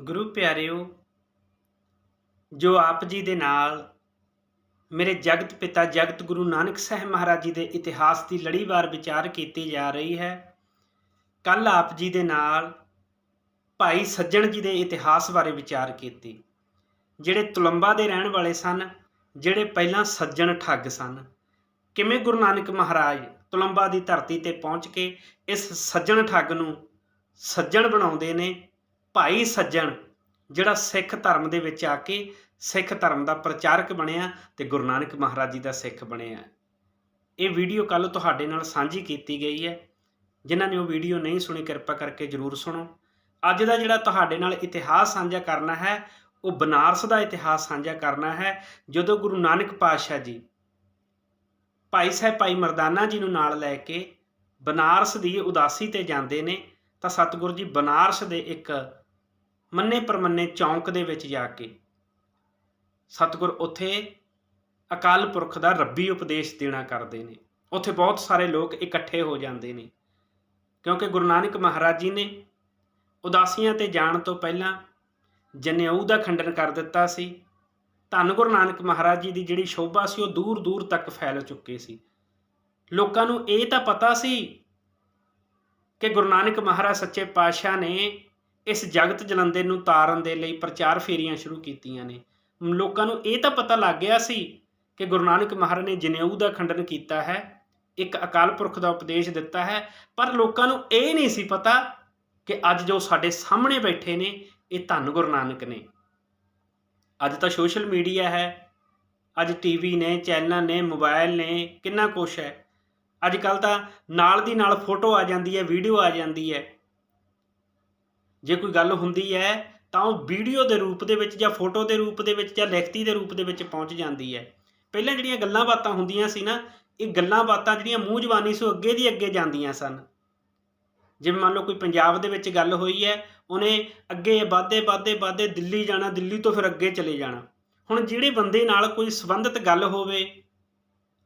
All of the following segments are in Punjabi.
ਗੁਰੂ ਪਿਆਰਿਓ, ਜੋ ਆਪ ਜੀ ਦੇ ਨਾਲ ਮੇਰੇ ਜਗਤ ਪਿਤਾ ਜਗਤ ਗੁਰੂ ਨਾਨਕ ਸਾਹਿਬ ਮਹਾਰਾਜ ਜੀ ਦੇ ਇਤਿਹਾਸ ਦੀ ਲੜੀਵਾਰ ਵਿਚਾਰ ਕੀਤੀ ਜਾ ਰਹੀ ਹੈ ਕੱਲ ਆਪ ਜੀ ਦੇ ਨਾਲ ਭਾਈ ਸੱਜਣ ਜੀ ਦੇ ਇਤਿਹਾਸ ਬਾਰੇ ਵਿਚਾਰ ਕੀਤੀ, ਜਿਹੜੇ ਤੁਲੰਬਾ ਦੇ ਰਹਿਣ ਵਾਲੇ ਸਨ, ਜਿਹੜੇ ਪਹਿਲਾਂ ਸੱਜਣ ਠੱਗ ਸਨ। ਕਿਵੇਂ ਗੁਰੂ ਨਾਨਕ ਮਹਾਰਾਜ ਤੁਲੰਬਾ ਦੀ ਧਰਤੀ ਤੇ ਪਹੁੰਚ ਕੇ ਇਸ ਸੱਜਣ ਠੱਗ ਨੂੰ ਸੱਜਣ ਬਣਾਉਂਦੇ ਨੇ ਭਾਈ ਸੱਜਣ, ਜਿਹੜਾ ਸਿੱਖ ਧਰਮ ਦੇ ਵਿੱਚ ਆ ਕੇ ਸਿੱਖ ਧਰਮ ਦਾ ਪ੍ਰਚਾਰਕ ਬਣਿਆ ਤੇ ਗੁਰੂ ਨਾਨਕ ਮਹਾਰਾਜ ਜੀ ਦਾ ਸਿੱਖ ਬਣਿਆ। ਇਹ ਵੀਡੀਓ ਕੱਲ ਤੁਹਾਡੇ ਨਾਲ ਸਾਂਝੀ ਕੀਤੀ ਗਈ ਹੈ। ਜਿਨ੍ਹਾਂ ਨੇ ਉਹ ਵੀਡੀਓ ਨਹੀਂ ਸੁਣੀ, ਕਿਰਪਾ ਕਰਕੇ ਜਰੂਰ ਸੁਣੋ। ਅੱਜ ਦਾ ਜਿਹੜਾ ਤੁਹਾਡੇ ਨਾਲ ਇਤਿਹਾਸ ਸਾਂਝਾ ਕਰਨਾ ਹੈ, ਉਹ ਬਨਾਰਸ ਦਾ ਇਤਿਹਾਸ ਸਾਂਝਾ ਕਰਨਾ ਹੈ, ਜਦੋਂ ਗੁਰੂ ਨਾਨਕ ਪਾਤਸ਼ਾਹ ਜੀ ਭਾਈ ਸਾਹਿਬ ਭਾਈ ਮਰਦਾਨਾ ਜੀ ਨੂੰ ਨਾਲ ਲੈ ਕੇ ਬਨਾਰਸ ਦੀ ਉਦਾਸੀ ਤੇ ਜਾਂਦੇ ਨੇ, ਤਾਂ ਸਤਿਗੁਰੂ ਜੀ ਬਨਾਰਸ ਦੇ ਇੱਕ ਮੰਨੇ ਪਰਮੰਨੇ ਚੌਂਕ ਦੇ ਵਿੱਚ ਜਾ ਕੇ ਸਤਿਗੁਰ ਉੱਥੇ ਅਕਾਲ ਪੁਰਖ ਦਾ ਰੱਬੀ ਉਪਦੇਸ਼ ਦੇਣਾ ਕਰਦੇ ਨੇ। ਉੱਥੇ ਬਹੁਤ ਸਾਰੇ ਲੋਕ ਇਕੱਠੇ ਹੋ ਜਾਂਦੇ ਨੇ। ਕਿਉਂਕਿ ਗੁਰੂ ਨਾਨਕ ਮਹਾਰਾਜ ਜੀ ਨੇ ਉਦਾਸੀਆਂ ਤੇ ਜਾਣ ਤੋਂ ਪਹਿਲਾਂ ਜਨੇਊ ਦਾ ਖੰਡਨ ਕਰ ਦਿੱਤਾ ਸੀ। ਧੰਨ ਗੁਰੂ ਨਾਨਕ ਮਹਾਰਾਜ ਜੀ ਦੀ ਜਿਹੜੀ ਸ਼ੋਭਾ ਸੀ, ਉਹ ਦੂਰ ਦੂਰ ਤੱਕ ਫੈਲ ਚੁੱਕੀ ਸੀ। ਲੋਕਾਂ ਨੂੰ ਇਹ ਤਾਂ ਪਤਾ ਸੀ ਕਿ ਗੁਰੂ ਨਾਨਕ ਮਹਾਰਾਜ ਸੱਚੇ ਪਾਤਸ਼ਾਹ ਨੇ ਇਸ ਜਗਤ ਜਲੰਧਰ ਨੂੰ ਤਾਰਨ ਦੇ ਲਈ ਪ੍ਰਚਾਰ ਫੇਰੀਆਂ ਸ਼ੁਰੂ ਕੀਤੀਆਂ ਨੇ। ਲੋਕਾਂ ਨੂੰ ਇਹ ਤਾਂ ਪਤਾ ਲੱਗ ਗਿਆ ਸੀ ਕਿ ਗੁਰੂ ਨਾਨਕ ਮਹਾਰਾਜ ਨੇ ਜਨੇਊ ਦਾ ਖੰਡਨ ਕੀਤਾ ਹੈ, ਇੱਕ ਅਕਾਲ ਪੁਰਖ ਦਾ ਉਪਦੇਸ਼ ਦਿੱਤਾ ਹੈ, ਪਰ ਲੋਕਾਂ ਨੂੰ ਇਹ ਨਹੀਂ ਸੀ ਪਤਾ ਕਿ ਅੱਜ ਜੋ ਸਾਡੇ ਸਾਹਮਣੇ ਬੈਠੇ ਨੇ, ਇਹ ਧੰਨ ਗੁਰੂ ਨਾਨਕ ਨੇ। ਅੱਜ ਤਾਂ ਸੋਸ਼ਲ ਮੀਡੀਆ ਹੈ, ਅੱਜ ਟੀਵੀ ਨੇ, ਚੈਨਲ ਨੇ ਮੋਬਾਈਲ ਨੇ, ਕਿੰਨਾ ਕੁਛ ਹੈ। ਅੱਜ ਕੱਲ ਤਾਂ ਨਾਲ ਦੀ ਨਾਲ ਫੋਟੋ ਆ ਜਾਂਦੀ ਹੈ, ਵੀਡੀਓ ਆ ਜਾਂਦੀ ਹੈ। ਜੇ ਕੋਈ ਗੱਲ ਹੁੰਦੀ ਹੈ, ਤਾਂ ਉਹ ਵੀਡੀਓ ਦੇ ਰੂਪ ਦੇ ਵਿੱਚ ਜਾਂ ਫੋਟੋ ਦੇ ਰੂਪ ਦੇ ਵਿੱਚ ਜਾਂ ਲਿਖਤੀ ਦੇ ਰੂਪ ਦੇ ਵਿੱਚ ਪਹੁੰਚ ਜਾਂਦੀ ਹੈ। ਪਹਿਲਾਂ ਜਿਹੜੀਆਂ ਗੱਲਾਂ ਬਾਤਾਂ ਹੁੰਦੀਆਂ ਸੀ ਨਾ, ਇਹ ਗੱਲਾਂ ਬਾਤਾਂ ਜਿਹੜੀਆਂ ਮੂੰਹ ਜ਼ਬਾਨੀ ਸੀ ਉਹ ਅੱਗੇ ਦੀ ਅੱਗੇ ਜਾਂਦੀਆਂ ਸਨ। ਜਿਵੇਂ ਮੰਨ ਲਓ ਕੋਈ ਪੰਜਾਬ ਦੇ ਵਿੱਚ ਗੱਲ ਹੋਈ ਹੈ, ਉਹਨੇ ਅੱਗੇ ਵਾਧੇ ਵਾਧੇ ਵਾਧੇ ਦਿੱਲੀ ਜਾਣਾ, ਦਿੱਲੀ ਤੋਂ ਫਿਰ ਅੱਗੇ ਚਲੇ ਜਾਣਾ। ਹੁਣ ਜਿਹੜੇ ਬੰਦੇ ਨਾਲ ਕੋਈ ਸੰਬੰਧਿਤ ਗੱਲ ਹੋਵੇ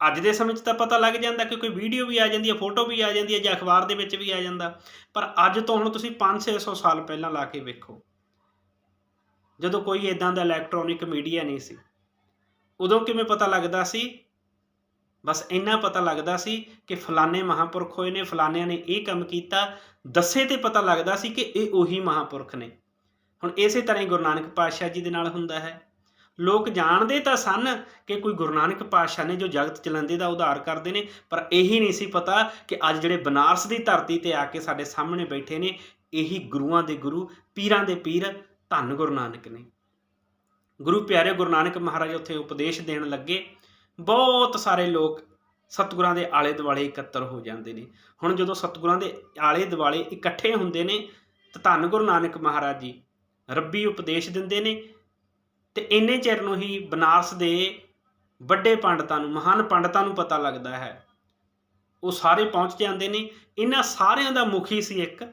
ਅੱਜ ਦੇ ਸਮੇਂ 'ਚ ਤਾਂ ਪਤਾ ਲੱਗ ਜਾਂਦਾ ਕਿ ਕੋਈ ਵੀਡੀਓ ਵੀ ਆ ਜਾਂਦੀ ਹੈ, ਫੋਟੋ ਵੀ ਆ ਜਾਂਦੀ ਹੈ ਜਾਂ ਅਖਬਾਰ ਦੇ ਵਿੱਚ ਵੀ ਆ ਜਾਂਦਾ। ਪਰ ਅੱਜ ਤੋਂ ਹੁਣ ਤੁਸੀਂ 5-600 ਸਾਲ ਪਹਿਲਾਂ ਲਾ ਕੇ ਵੇਖੋ। ਜਦੋਂ ਕੋਈ ਇਦਾਂ ਦਾ ਇਲੈਕਟ੍ਰੋਨਿਕ ਮੀਡੀਆ ਨਹੀਂ ਸੀ। ਉਦੋਂ ਕਿਵੇਂ ਪਤਾ ਲੱਗਦਾ ਸੀ? ਬਸ ਇੰਨਾ ਪਤਾ ਲੱਗਦਾ ਸੀ ਕਿ ਫਲਾਣੇ ਮਹਾਪੁਰਖ ਹੋਏ ਨੇ, ਫਲਾਣਿਆਂ ਨੇ ਇਹ ਕੰਮ ਕੀਤਾ। ਦੱਸੇ ਤੇ ਪਤਾ ਲੱਗਦਾ ਸੀ ਕਿ ਇਹ ਉਹੀ ਮਹਾਪੁਰਖ ਨੇ। ਹੁਣ ਇਸੇ ਤਰ੍ਹਾਂ ਹੀ ਗੁਰੂ ਨਾਨਕ ਪਾਤਸ਼ਾਹ ਜੀ ਦੇ ਨਾਲ ਹੁੰਦਾ ਹੈ। ਲੋਕ ਜਾਣਦੇ ਤਾਂ ਸਨ ਕਿ ਕੋਈ ਗੁਰੂ ਨਾਨਕ ਪਾਤਸ਼ਾਹ ਨੇ ਜੋ ਜਗਤ ਚਲੰਦੇ ਦਾ ਉਧਾਰ ਕਰਦੇ ਨੇ, ਪਰ ਇਹੀ ਨਹੀਂ ਸੀ ਪਤਾ ਕਿ ਅੱਜ ਜਿਹੜੇ ਬਨਾਰਸ ਦੀ ਧਰਤੀ ਤੇ ਆ ਕੇ ਸਾਡੇ ਸਾਹਮਣੇ ਬੈਠੇ ਨੇ, ਇਹੀ ਗੁਰੂਆਂ ਦੇ ਗੁਰੂ, ਪੀਰਾਂ ਦੇ ਪੀਰ, ਧੰਨ ਗੁਰੂ ਨਾਨਕ ਨੇ। ਗੁਰੂ ਪਿਆਰੇ ਗੁਰੂ ਨਾਨਕ ਮਹਾਰਾਜ ਉੱਥੇ ਉਪਦੇਸ਼ ਦੇਣ ਲੱਗੇ। ਬਹੁਤ ਸਾਰੇ ਲੋਕ ਸਤਿਗੁਰਾਂ ਦੇ ਆਲੇ ਦੁਆਲੇ ਇਕੱਤਰ ਹੋ ਜਾਂਦੇ ਨੇ। ਹੁਣ ਜਦੋਂ ਸਤਿਗੁਰਾਂ ਦੇ ਆਲੇ ਦੁਆਲੇ ਇਕੱਠੇ ਹੁੰਦੇ ਨੇ, ਤਾਂ ਧੰਨ ਗੁਰੂ ਨਾਨਕ ਮਹਾਰਾਜ ਜੀ ਰੱਬੀ ਉਪਦੇਸ਼ ਦਿੰਦੇ ਨੇ ਤੇ ਇੰਨੇ ਚਿਰ ਨੂੰ ਹੀ ਬਨਾਰਸ ਦੇ ਵੱਡੇ ਪੰਡਤਾਂ ਨੂੰ, ਮਹਾਨ ਪੰਡਤਾਂ ਨੂੰ ਪਤਾ ਲੱਗਦਾ ਹੈ। ਉਹ ਸਾਰੇ ਪਹੁੰਚ ਜਾਂਦੇ ਨੇ। ਇਹਨਾਂ ਸਾਰਿਆਂ ਦਾ ਮੁਖੀ ਸੀ ਇੱਕ,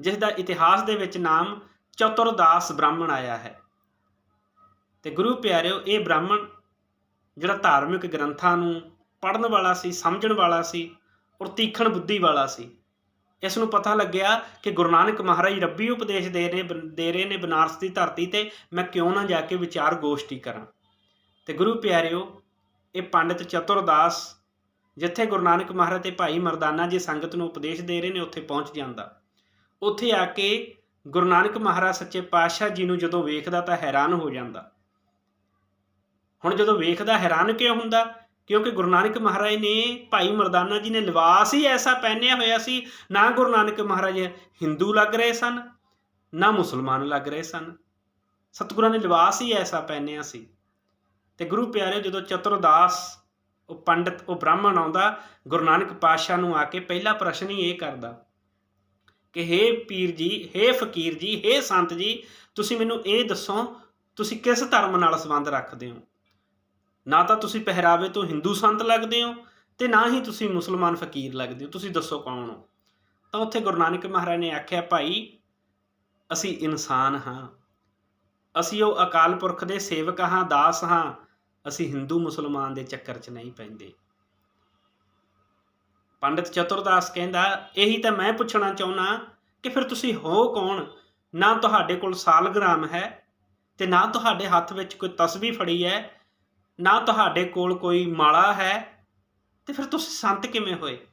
ਜਿਸ ਦਾ ਇਤਿਹਾਸ ਦੇ ਵਿੱਚ ਨਾਮ ਚਤੁਰਦਾਸ ਬ੍ਰਾਹਮਣ ਆਇਆ ਹੈ। ਤੇ ਗੁਰੂ ਪਿਆਰਿਓ, ਇਹ ਬ੍ਰਾਹਮਣ ਜਿਹੜਾ ਧਾਰਮਿਕ ਗ੍ਰੰਥਾਂ ਨੂੰ ਪੜ੍ਹਨ ਵਾਲਾ ਸੀ, ਸਮਝਣ ਵਾਲਾ ਸੀ ਔਰ ਤੀਖਣ ਬੁੱਧੀ ਵਾਲਾ ਸੀ ਇਸ ਨੂੰ ਪਤਾ ਲੱਗਿਆ ਕਿ ਗੁਰੂ ਨਾਨਕ ਮਹਾਰਾਜ ਰੱਬੀ ਉਪਦੇਸ਼ ਦੇ ਰਹੇ ਦੇ ਰਹੇ ਨੇ ਬਨਾਰਸ ਦੀ ਧਰਤੀ ਤੇ, ਮੈਂ ਕਿਉਂ ਨਾ ਜਾ ਕੇ ਵਿਚਾਰ ਗੋਸ਼ਟੀ ਕਰਾਂ। ਤੇ ਗੁਰੂ ਪਿਆਰਿਓ, ਇਹ ਪੰਡਿਤ ਚਤੁਰਦਾਸ, ਜਿੱਥੇ ਗੁਰੂ ਨਾਨਕ ਮਹਾਰਾਜ ਤੇ ਭਾਈ ਮਰਦਾਨਾ ਜੀ ਸੰਗਤ ਨੂੰ ਉਪਦੇਸ਼ ਦੇ ਰਹੇ ਨੇ, ਉੱਥੇ ਪਹੁੰਚ ਜਾਂਦਾ। ਉੱਥੇ ਆ ਕੇ ਗੁਰੂ ਨਾਨਕ ਮਹਾਰਾਜ ਸੱਚੇ ਪਾਤਸ਼ਾਹ ਜੀ ਨੂੰ ਜਦੋਂ ਵੇਖਦਾ ਤਾਂ ਹੈਰਾਨ ਹੋ ਜਾਂਦਾ। ਹੁਣ ਜਦੋਂ ਵੇਖਦਾ ਹੈਰਾਨ ਕਿਉਂ ਹੁੰਦਾ? ਕਿਉਂਕਿ ਗੁਰੂ ਨਾਨਕ ਮਹਾਰਾਜ ਨੇ ਭਾਈ ਮਰਦਾਨਾ ਜੀ ਨੇ ਲਿਬਾਸ ਹੀ ਐਸਾ ਪਹਿਨਿਆ ਹੋਇਆ ਸੀ, ਨਾ ਗੁਰੂ ਨਾਨਕ ਮਹਾਰਾਜ ਹਿੰਦੂ ਲੱਗ ਰਹੇ ਸਨ, ਨਾ ਮੁਸਲਮਾਨ ਲੱਗ ਰਹੇ ਸਨ। ਸਤਿਗੁਰਾਂ ਨੇ ਲਿਬਾਸ ਹੀ ਐਸਾ ਪਹਿਨਿਆ ਸੀ। ਤੇ ਗੁਰੂ ਪਿਆਰੇ ਜਦੋਂ ਚਤੁਰਦਾਸ, ਉਹ ਪੰਡਤ, ਉਹ ਬ੍ਰਾਹਮਣ ਆਉਂਦਾ, ਗੁਰੂ ਨਾਨਕ ਪਾਤਸ਼ਾਹ ਨੂੰ ਆ ਕੇ ਪਹਿਲਾ ਪ੍ਰਸ਼ਨ ਹੀ ਇਹ ਕਰਦਾ ਕਿ ਹੇ ਪੀਰ ਜੀ, ਹੇ ਫਕੀਰ ਜੀ, ਹੇ ਸੰਤ ਜੀ, ਤੁਸੀਂ ਮੈਨੂੰ ਇਹ ਦੱਸੋ, ਤੁਸੀਂ ਕਿਸ ਧਰਮ ਨਾਲ ਸੰਬੰਧ ਰੱਖਦੇ ਹੋ? ਨਾ ਤਾਂ ਤੁਸੀਂ ਪਹਿਰਾਵੇ ਤੋਂ ਹਿੰਦੂ ਸੰਤ ਲੱਗਦੇ ਹੋ ਤੇ ਨਾ ਹੀ ਤੁਸੀਂ ਮੁਸਲਮਾਨ ਫਕੀਰ ਲੱਗਦੇ ਹੋ। ਤੁਸੀਂ ਦੱਸੋ ਕੌਣ ਹੋ? ਤਾਂ ਉੱਥੇ ਗੁਰੂ ਨਾਨਕ ਮਹਾਰਾਜ ਨੇ ਆਖਿਆ, ਭਾਈ, ਅਸੀਂ ਇਨਸਾਨ ਹਾਂ। ਅਸੀਂ ਉਹ ਅਕਾਲ ਪੁਰਖ ਦੇ ਸੇਵਕ ਹਾਂ, ਦਾਸ ਹਾਂ। ਅਸੀਂ ਹਿੰਦੂ ਮੁਸਲਮਾਨ ਦੇ ਚੱਕਰ 'ਚ ਨਹੀਂ ਪੈਂਦੇ। ਪੰਡਿਤ ਚਤੁਰਦਾਸ ਕਹਿੰਦਾ, ਇਹੀ ਤਾਂ ਮੈਂ ਪੁੱਛਣਾ ਚਾਹੁੰਨਾ ਕਿ ਫਿਰ ਤੁਸੀਂ ਹੋ ਕੌਣ? ਨਾ ਤੁਹਾਡੇ ਕੋਲ ਸਾਲਗ੍ਰਾਮ ਹੈ ਤੇ ਨਾ ਤੁਹਾਡੇ ਹੱਥ ਵਿੱਚ ਕੋਈ ਤਸਬੀਹ ਫੜੀ ਹੈ ਨਾ ਤੁਹਾਡੇ ਕੋਲ ਕੋਈ ਮਾਲਾ ਹੈ? ਤੇ ਫਿਰ ਤੁਸੀਂ ਸੰਤ ਕਿਵੇਂ ਹੋਏ?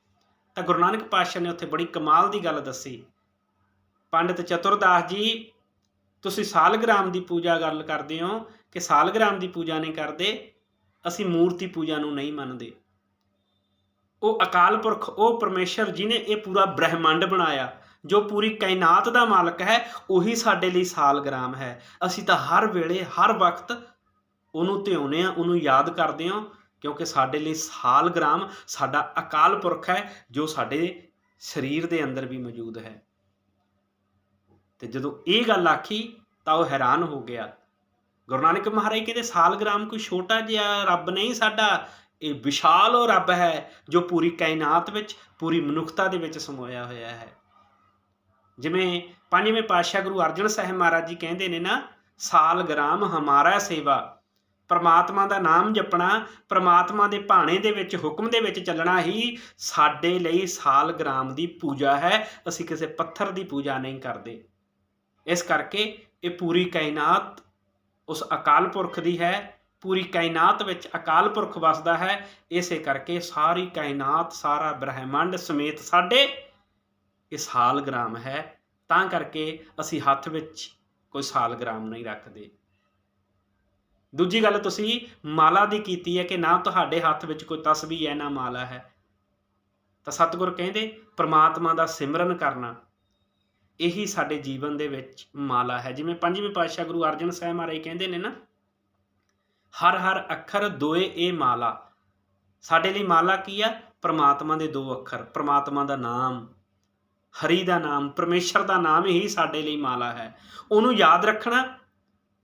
ਤਾਂ ਗੁਰੂ ਨਾਨਕ ਪਾਤਸ਼ਾਹ ਨੇ ਉੱਥੇ ਬੜੀ ਕਮਾਲ ਦੀ ਗੱਲ ਦੱਸੀ। ਪੰਡਿਤ ਚਤੁਰਦਾਸ ਜੀ, ਤੁਸੀਂ ਸਾਲਗ੍ਰਾਮ ਦੀ ਪੂਜਾ ਗੱਲ ਕਰਦੇ ਹੋ ਕਿ ਸਾਲਗ੍ਰਾਮ ਦੀ ਪੂਜਾ ਨਹੀਂ ਕਰਦੇ? ਅਸੀਂ ਮੂਰਤੀ ਪੂਜਾ ਨੂੰ ਨਹੀਂ ਮੰਨਦੇ। ਉਹ ਅਕਾਲ ਪੁਰਖ, ਉਹ ਪਰਮੇਸ਼ਰ ਜਿਨੇ ਇਹ ਪੂਰਾ ਬ੍ਰਹਿਮੰਡ ਬਣਾਇਆ, ਜੋ ਪੂਰੀ ਕਾਇਨਾਤ ਦਾ ਮਾਲਕ ਹੈ, ਉਹੀ ਸਾਡੇ ਲਈ ਸਾਲਗ੍ਰਾਮ ਹੈ। ਅਸੀਂ ਤਾਂ ਹਰ ਵੇਲੇ, ਹਰ ਵਕਤ ਉਹਨੂੰ ਧਿਆਉਂਦੇ ਆ ਉਹਨੂੰ ਯਾਦ ਕਰਦੇ ਹਾਂ, ਕਿਉਂਕਿ ਸਾਡੇ ਲਈ ਸਾਲਗ੍ਰਾਮ ਸਾਡਾ ਅਕਾਲ ਪੁਰਖ ਹੈ, ਜੋ ਸਾਡੇ ਸਰੀਰ ਦੇ ਅੰਦਰ ਵੀ ਮੌਜੂਦ ਹੈ। ਤੇ ਜਦੋਂ ਇਹ ਗੱਲ ਆਖੀ, ਤਾਂ ਉਹ ਹੈਰਾਨ ਹੋ ਗਿਆ। ਗੁਰੂ ਨਾਨਕ ਮਹਾਰਾਜ ਕਹਿੰਦੇ ਸਾਲਗ੍ਰਾਮ ਕੋਈ ਛੋਟਾ ਜਿਹਾ ਰੱਬ ਨਹੀਂ ਸਾਡਾ। ਇਹ ਵਿਸ਼ਾਲ ਉਹ ਰੱਬ ਹੈ, ਜੋ ਪੂਰੀ ਕਾਇਨਾਤ ਵਿੱਚ, ਪੂਰੀ ਮਨੁੱਖਤਾ ਦੇ ਵਿੱਚ ਸਮੋਇਆ ਹੋਇਆ ਹੈ। ਜਿਵੇਂ ਪੰਜਵੇਂ ਪਾਤਸ਼ਾਹ ਗੁਰੂ ਅਰਜਨ ਸਾਹਿਬ ਮਹਾਰਾਜ ਜੀ ਕਹਿੰਦੇ ਨੇ ਨਾ ਸਾਲਗ੍ਰਾਮ ਹਮਾਰਾ ਸੇਵਾ। ਪਰਮਾਤਮਾ ਦਾ ਨਾਮ ਜਪਣਾ, ਪਰਮਾਤਮਾ ਦੇ ਭਾਣੇ ਦੇ ਵਿੱਚ, ਹੁਕਮ ਦੇ ਵਿੱਚ ਚੱਲਣਾ ਹੀ ਸਾਡੇ ਲਈ ਸਾਲਗ੍ਰਾਮ ਦੀ ਪੂਜਾ ਹੈ। ਅਸੀਂ ਕਿਸੇ ਪੱਥਰ ਦੀ ਪੂਜਾ ਨਹੀਂ ਕਰਦੇ। ਇਸ ਕਰਕੇ ਇਹ ਪੂਰੀ ਕਾਇਨਾਤ ਉਸ ਅਕਾਲ ਪੁਰਖ ਦੀ ਹੈ। ਪੂਰੀ ਕਾਇਨਾਤ ਵਿੱਚ ਅਕਾਲ ਪੁਰਖ ਵਸਦਾ ਹੈ। ਇਸੇ ਕਰਕੇ ਸਾਰੀ ਕਾਇਨਾਤ, ਸਾਰਾ ਬ੍ਰਹਿਮੰਡ ਸਮੇਤ ਸਾਡੇ ਇਹ ਸਾਲਗ੍ਰਾਮ ਹੈ। ਤਾਂ ਕਰਕੇ ਅਸੀਂ ਹੱਥ ਵਿੱਚ ਕੋਈ ਸਾਲਗ੍ਰਾਮ ਨਹੀਂ ਰੱਖਦੇ। ਦੂਜੀ ਗੱਲ ਤੁਸੀਂ ਮਾਲਾ ਦੀ ਕੀਤੀ ਹੈ ਕਿ ਨਾ ਤੁਹਾਡੇ ਹੱਥ ਵਿੱਚ ਕੋਈ ਤਸਬੀਹ ਹੈ, ਨਾ ਮਾਲਾ ਹੈ। ਤਾਂ ਸਤਿਗੁਰ ਕਹਿੰਦੇ, ਪ੍ਰਮਾਤਮਾ ਦਾ ਸਿਮਰਨ ਕਰਨਾ, ਇਹੀ ਸਾਡੇ ਜੀਵਨ ਦੇ ਵਿੱਚ ਮਾਲਾ ਹੈ। ਜਿਵੇਂ ਪੰਜਵੇਂ ਪਾਤਸ਼ਾਹ ਗੁਰੂ ਅਰਜਨ ਸਾਹਿਬ ਮਹਾਰਾਜ ਕਹਿੰਦੇ ਨੇ ਨਾ, ਹਰ ਹਰ ਅੱਖਰ ਦੋਏ ਇਹ ਮਾਲਾ। ਸਾਡੇ ਲਈ ਮਾਲਾ ਕੀ ਆ? ਪ੍ਰਮਾਤਮਾ ਦੇ ਦੋ ਅੱਖਰ, ਪ੍ਰਮਾਤਮਾ ਦਾ ਨਾਮ, ਹਰੀ ਦਾ ਨਾਮ, ਪਰਮੇਸ਼ਰ ਦਾ ਨਾਮ ਹੀ ਸਾਡੇ ਲਈ ਮਾਲਾ ਹੈ। ਉਹਨੂੰ ਯਾਦ ਰੱਖਣਾ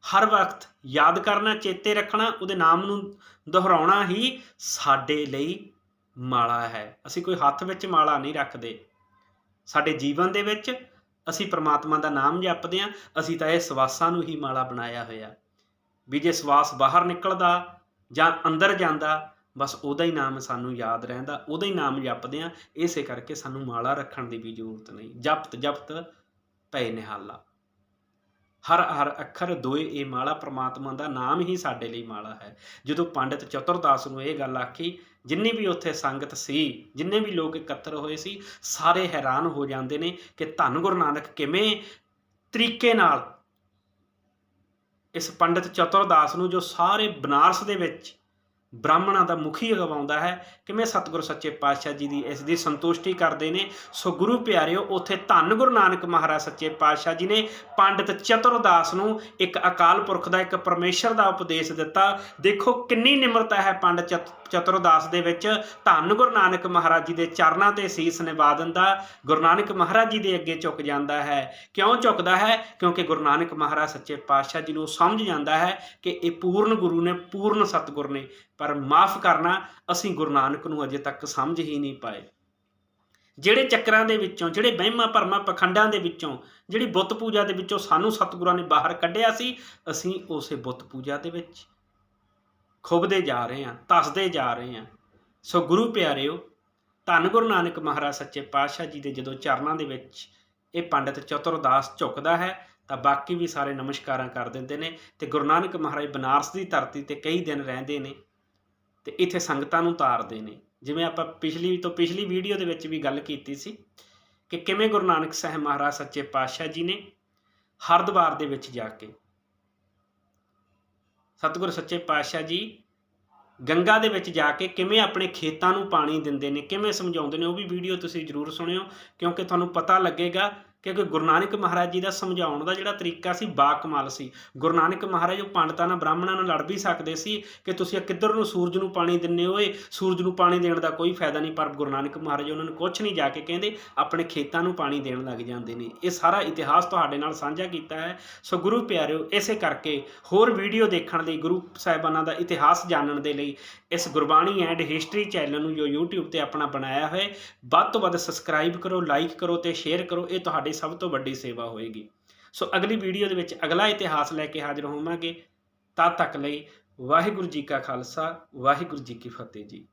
ਹਰ ਵਕਤ ਯਾਦ ਕਰਨਾ, ਚੇਤੇ ਰੱਖਣਾ, ਉਹਦੇ ਨਾਮ ਨੂੰ ਦੁਹਰਾਉਣਾ ਹੀ ਸਾਡੇ ਲਈ ਮਾਲਾ ਹੈ। ਅਸੀਂ ਕੋਈ ਹੱਥ ਵਿੱਚ ਮਾਲਾ ਨਹੀਂ ਰੱਖਦੇ। ਸਾਡੇ ਜੀਵਨ ਦੇ ਵਿੱਚ ਅਸੀਂ ਪ੍ਰਮਾਤਮਾ ਦਾ ਨਾਮ ਜਪਦੇ ਹਾਂ, ਅਸੀਂ ਤਾਂ ਇਹ ਸਵਾਸਾਂ ਨੂੰ ਹੀ ਮਾਲਾ ਬਣਾਇਆ ਹੋਇਆ। ਵੀ ਜੇ ਸਵਾਸ ਬਾਹਰ ਨਿਕਲਦਾ ਜਾਂ ਅੰਦਰ ਜਾਂਦਾ, ਬਸ ਉਹਦਾ ਹੀ ਨਾਮ ਸਾਨੂੰ ਯਾਦ ਰਹਿੰਦਾ, ਉਹਦਾ ਹੀ ਨਾਮ ਜਪਦੇ ਆ ਇਸੇ ਕਰਕੇ ਸਾਨੂੰ ਮਾਲਾ ਰੱਖਣ ਦੀ ਵੀ ਜ਼ਰੂਰਤ ਨਹੀਂ। ਜਪਤ ਜਪਤ ਪੈ ਨਿਹਾਲਾ। ਹਰ ਹਰ ਅੱਖਰ ਦੋਏ ਇਹ ਮਾਲਾ ਪ੍ਰਮਾਤਮਾ ਦਾ ਨਾਮ ਹੀ ਸਾਡੇ ਲਈ ਮਾਲਾ ਹੈ। ਜਦੋਂ ਪੰਡਿਤ ਚਤੁਰਦਾਸ ਨੂੰ ਇਹ ਗੱਲ ਆਖੀ, ਜਿੰਨੀ ਵੀ ਉੱਥੇ ਸੰਗਤ ਸੀ, ਜਿੰਨੇ ਵੀ ਲੋਕ ਇਕੱਤਰ ਹੋਏ ਸੀ, ਸਾਰੇ ਹੈਰਾਨ ਹੋ ਜਾਂਦੇ ਨੇ ਕਿ ਧੰਨ ਗੁਰੂ ਨਾਨਕ ਕਿਵੇਂ ਤਰੀਕੇ ਨਾਲ ਇਸ ਪੰਡਿਤ ਚਤੁਰਦਾਸ ਨੂੰ ਜੋ ਸਾਰੇ ਬਨਾਰਸ ਦੇ ਵਿੱਚ ਬ੍ਰਾਹਮਣਾਂ ਦਾ ਮੁਖੀ ਅਗਵਾਉਂਦਾ ਹੈ। ਕਿਵੇਂ ਸਤਿਗੁਰ ਸੱਚੇ ਪਾਤਸ਼ਾਹ ਜੀ ਦੀ ਇਸ ਦੀ ਸੰਤੁਸ਼ਟੀ ਕਰਦੇ ਨੇ? ਸੋ ਗੁਰੂ ਪਿਆਰਿਓ, ਉੱਥੇ ਧੰਨ ਗੁਰੂ ਨਾਨਕ ਮਹਾਰਾਜ ਸੱਚੇ ਪਾਤਸ਼ਾਹ ਜੀ ਨੇ ਪੰਡਿਤ ਚਤੁਰਦਾਸ ਨੂੰ ਇੱਕ ਅਕਾਲ ਪੁਰਖ ਦਾ, ਇੱਕ ਪਰਮੇਸ਼ਰ ਦਾ ਉਪਦੇਸ਼ ਦਿੱਤਾ। ਦੇਖੋ ਕਿੰਨੀ ਨਿਮਰਤਾ ਹੈ ਪੰਡਿਤ ਚਤ- ਚਤੁਰਦਾਸ ਦੇ ਵਿੱਚ। ਧੰਨ ਗੁਰੂ ਨਾਨਕ ਮਹਾਰਾਜ ਜੀ ਦੇ ਚਰਨਾਂ ਤੇ ਸੀਸ ਨਿਵਾ ਦਿੰਦਾ। ਗੁਰੂ ਨਾਨਕ ਮਹਾਰਾਜ ਜੀ ਦੇ ਅੱਗੇ ਝੁਕ ਜਾਂਦਾ ਹੈ। ਕਿਉਂ ਝੁਕਦਾ ਹੈ? ਕਿਉਂਕਿ ਗੁਰੂ ਨਾਨਕ ਮਹਾਰਾਜ ਸੱਚੇ ਪਾਤਸ਼ਾਹ ਜੀ ਨੂੰ ਸਮਝ ਜਾਂਦਾ ਹੈ ਕਿ ਇਹ ਪੂਰਨ ਗੁਰੂ ਨੇ, ਪੂਰਨ ਸਤਿਗੁਰ ਨੇ। ਪਰ ਮਾਫ ਕਰਨਾ ਅਸੀਂ ਗੁਰੂ ਨਾਨਕ ਨੂੰ ਅਜੇ ਤੱਕ ਸਮਝ ਹੀ ਨਹੀਂ ਪਾਏ। ਜਿਹੜੇ ਚੱਕਰਾਂ ਦੇ ਵਿੱਚੋਂ, ਜਿਹੜੇ ਵਹਿਮਾਂ ਭਰਮਾਂ ਪਖੰਡਾਂ ਦੇ ਵਿੱਚੋਂ, ਜਿਹੜੀ ਬੁੱਤ ਪੂਜਾ ਦੇ ਵਿੱਚੋਂ ਸਾਨੂੰ ਸਤਿਗੁਰਾਂ ਨੇ ਬਾਹਰ ਕੱਢਿਆ ਸੀ, ਅਸੀਂ ਉਸੇ ਬੁੱਤ ਪੂਜਾ ਦੇ ਵਿੱਚ ਖੁੱਬਦੇ ਜਾ ਰਹੇ ਹਾਂ ਤਸਦੇ ਜਾ ਰਹੇ ਹਾਂ। ਸੋ ਗੁਰੂ ਪਿਆਰਿਓ, ਧੰਨ ਗੁਰੂ ਨਾਨਕ ਮਹਾਰਾਜ ਸੱਚੇ ਪਾਤਸ਼ਾਹ ਜੀ ਦੇ ਜਦੋਂ ਚਰਨਾਂ ਦੇ ਵਿੱਚ ਇਹ ਪੰਡਿਤ ਚਤੁਰਦਾਸ ਝੁਕਦਾ ਹੈ, ਤਾਂ ਬਾਕੀ ਵੀ ਸਾਰੇ ਨਮਸਕਾਰਾਂ ਕਰ ਦਿੰਦੇ ਨੇ ਤੇ ਗੁਰੂ ਨਾਨਕ ਮਹਾਰਾਜ ਬਨਾਰਸ ਦੀ ਧਰਤੀ ਤੇ ਕਈ ਦਿਨ ਰਹਿੰਦੇ ਨੇ। ਤੇ ਇੱਥੇ ਸੰਗਤਾਂ ਨੂੰ ਤਾਰਦੇ ਨੇ। ਜਿਵੇਂ ਆਪਾਂ ਪਿਛਲੀ ਤੋਂ ਪਿਛਲੀ ਵੀਡੀਓ ਦੇ ਵਿੱਚ ਵੀ ਗੱਲ ਕੀਤੀ ਸੀ ਕਿ ਕਿਵੇਂ ਗੁਰੂ ਨਾਨਕ ਸਾਹਿਬ ਮਹਾਰਾਜ ਸੱਚੇ ਪਾਤਸ਼ਾਹ ਜੀ ਨੇ ਹਰਿਦੁਆਰ ਦੇ ਵਿੱਚ ਜਾ ਕੇ ਸਤਿਗੁਰ ਸੱਚੇ ਪਾਤਸ਼ਾਹ ਜੀ ਗੰਗਾ ਦੇ ਵਿੱਚ ਜਾ ਕੇ ਕਿਵੇਂ ਆਪਣੇ ਖੇਤਾਂ ਨੂੰ ਪਾਣੀ ਦਿੰਦੇ ਨੇ, ਕਿਵੇਂ ਸਮਝਾਉਂਦੇ ਨੇ ਉਹ ਵੀ ਵੀਡੀਓ ਤੁਸੀਂ ਜ਼ਰੂਰ ਸੁਣਿਓ ਕਿਉਂਕਿ ਤੁਹਾਨੂੰ ਪਤਾ ਲੱਗੇਗਾ ਕਿਉਂਕਿ ਗੁਰੂ ਨਾਨਕ ਮਹਾਰਾਜ ਜੀ ਦਾ ਸਮਝਾਉਣ ਦਾ ਜਿਹੜਾ ਤਰੀਕਾ ਸੀ, ਬਾ ਕਮਾਲ ਸੀ। ਗੁਰੂ ਨਾਨਕ ਮਹਾਰਾਜ ਉਹ ਪੰਡਤਾਂ ਨਾਲ, ਬ੍ਰਾਹਮਣਾਂ ਨਾਲ ਲੜ ਵੀ ਸਕਦੇ ਸੀ ਕਿ ਤੁਸੀਂ ਕਿੱਧਰ ਨੂੰ ਸੂਰਜ ਨੂੰ ਪਾਣੀ ਦਿੰਨੇ ਹੋਏ ਸੂਰਜ ਨੂੰ ਪਾਣੀ ਦੇਣ ਦਾ ਕੋਈ ਫਾਇਦਾ ਨਹੀਂ। ਪਰ ਗੁਰੂ ਨਾਨਕ ਮਹਾਰਾਜ ਉਹਨਾਂ ਨੂੰ ਕੁਝ ਨਹੀਂ ਜਾ ਕੇ ਕਹਿੰਦੇ, ਆਪਣੇ ਖੇਤਾਂ ਨੂੰ ਪਾਣੀ ਦੇਣ ਲੱਗ ਜਾਂਦੇ ਨੇ। ਇਹ ਸਾਰਾ ਇਤਿਹਾਸ ਤੁਹਾਡੇ ਨਾਲ ਸਾਂਝਾ ਕੀਤਾ ਹੈ। ਸੋ ਗੁਰੂ ਪਿਆਰਿਓ, ਇਸੇ ਕਰਕੇ ਹੋਰ ਵੀਡੀਓ ਦੇਖਣ ਲਈ ਗੁਰੂ ਸਾਹਿਬਾਨਾਂ ਦਾ ਇਤਿਹਾਸ ਜਾਣਨ ਦੇ ਲਈ ਇਸ ਗੁਰਬਾਣੀ ਐਂਡ ਹਿਸਟਰੀ ਚੈਨਲ ਨੂੰ ਜੋ YouTube ਤੇ ਆਪਣਾ ਬਣਾਇਆ ਹੋਇਆ ਵੱਧ ਤੋਂ ਵੱਧ ਸਬਸਕ੍ਰਾਈਬ ਕਰੋ, ਲਾਈਕ ਕਰੋ ਤੇ ਸ਼ੇਅਰ ਕਰੋ। ਇਹ ਤੁਹਾਡੀ ਸਭ ਤੋਂ ਵੱਡੀ ਸੇਵਾ ਹੋਏਗੀ। ਸੋ ਅਗਲੀ ਵੀਡੀਓ ਦੇ ਵਿੱਚ ਅਗਲਾ ਇਤਿਹਾਸ ਲੈ ਕੇ ਹਾਜ਼ਰ ਹੋਵਾਂਗੇ। ਤਦ ਤੱਕ ਲਈ ਵਾਹਿਗੁਰੂ ਜੀ ਕਾ ਖਾਲਸਾ, ਵਾਹਿਗੁਰੂ ਜੀ ਕੀ ਫਤਿਹ ਜੀ।